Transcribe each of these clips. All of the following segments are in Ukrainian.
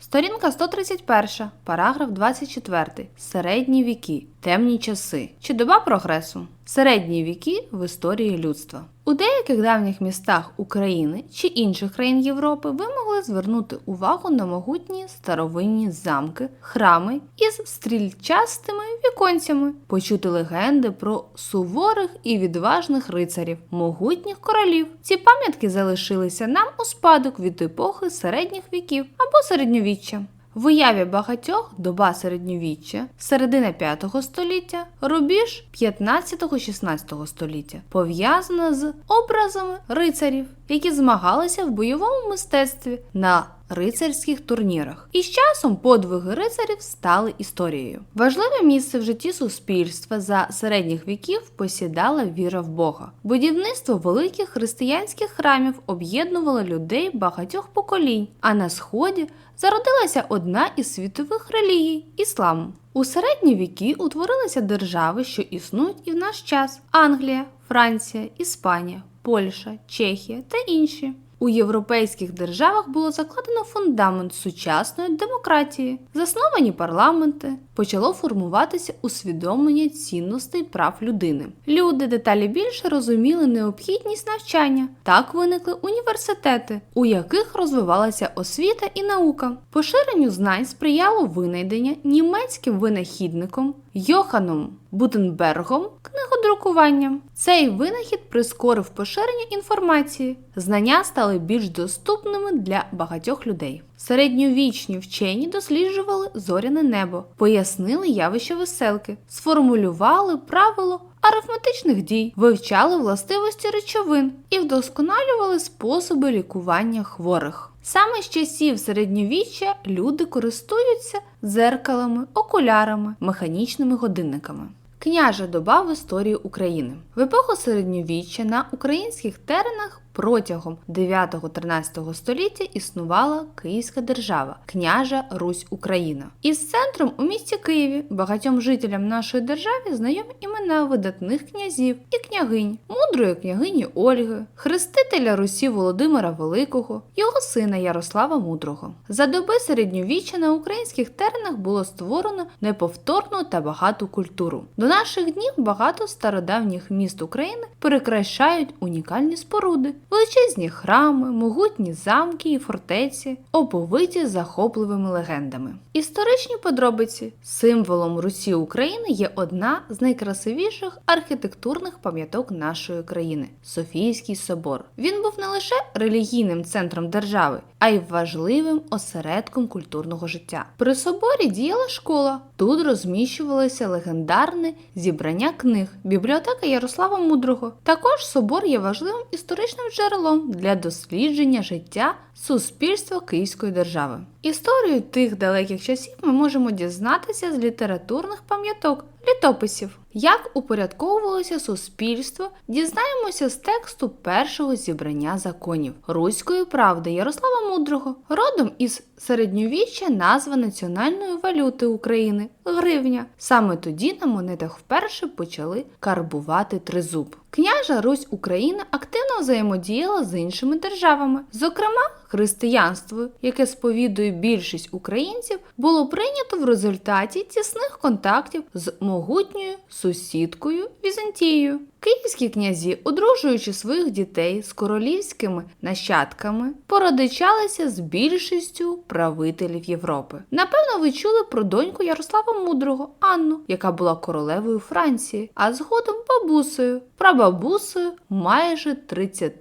Сторінка 131, параграф 24. Середні віки. Темні часи. Чи доба прогресу? Середні віки в історії людства. У деяких давніх містах України чи інших країн Європи ви могли звернути увагу на могутні старовинні замки, храми із стрільчастими віконцями, почути легенди про суворих і відважних рицарів, могутніх королів. Ці пам'ятки залишилися нам у спадок від епохи середніх віків або середньовіччя. В уяві багатьох доба середньовіччя, середина 5 століття, рубіж 15-16 століття, пов'язана з образами рицарів, які змагалися в бойовому мистецтві на рицарських турнірах. І з часом подвиги рицарів стали історією. Важливе місце в житті суспільства за середніх віків посідала віра в Бога. Будівництво великих християнських храмів об'єднувало людей багатьох поколінь, а на сході зародилася одна із світових релігій іслам. У середні віки утворилися держави, що існують і в наш час: Англія, Франція, Іспанія, Польща, Чехія та інші. У європейських державах було закладено фундамент сучасної демократії, засновані парламенти, почало формуватися усвідомлення цінностей прав людини. Люди деталі більше розуміли необхідність навчання. Так виникли університети, у яких розвивалася освіта і наука. Поширенню знань сприяло винайдення німецьким винахідником Йоханом Бутенбергом книгодрукуванням. Цей винахід прискорив поширення інформації. Знання стали більш доступними для багатьох людей. Середньовічні вчені досліджували зоряне небо, пояснили явище веселки, сформулювали правило арифметичних дій, вивчали властивості речовин і вдосконалювали способи лікування хворих. Саме з часів середньовіччя люди користуються дзеркалами, окулярами, механічними годинниками. Княжа доба в історії України в епоху середньовіччя на українських теренах протягом 9-13 століття існувала Київська держава, княжа Русь Україна. Із центром у місті Києві багатьом жителям нашої держави знайомі імена видатних князів і княгинь, мудрої княгині Ольги, хрестителя Русі Володимира Великого, його сина Ярослава Мудрого. За доби середньовіччя на українських теренах було створено неповторну та багату культуру. До наших днів багато стародавніх міст України перекращають унікальні споруди, величезні храми, могутні замки і фортеці, оповиті захопливими легендами. Історичні подробиці символом Русі України є одна з найкрасивіших архітектурних пам'яток нашої країни Софійський собор. Він був не лише релігійним центром держави, а й важливим осередком культурного життя. При соборі діяла школа. Тут розміщувалося легендарне зібрання книг, бібліотека Ярослава Мудрого. Також собор є важливим історичним джерелом для дослідження життя суспільства Київської держави. Історію тих далеких часів ми можемо дізнатися з літературних пам'яток, літописів. Як упорядковувалося суспільство, дізнаємося з тексту першого зібрання законів Руської правди Ярослава Мудрого, родом із середньовіччя назва національної валюти України гривня. Саме тоді на монетах вперше почали карбувати тризуб. Княжа Русь Україна активно взаємодіяла з іншими державами, зокрема. Християнство, яке сповідує більшість українців, було прийнято в результаті тісних контактів з могутньою сусідкою Візантією. Київські князі, одружуючи своїх дітей з королівськими нащадками, породичалися з більшістю правителів Європи. Напевно, ви чули про доньку Ярослава Мудрого Анну, яка була королевою Франції, а згодом бабусею, прабабусею майже 30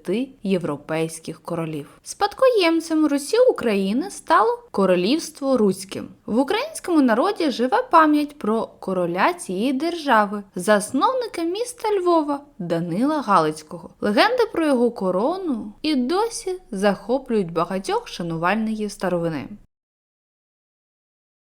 європейських королів. Спадкоємцем Русі України стало королівство Руським. В українському народі живе пам'ять про короля цієї держави, засновника міста Львова Данила Галицького. Легенди про його корону і досі захоплюють багатьох шанувальників старовини.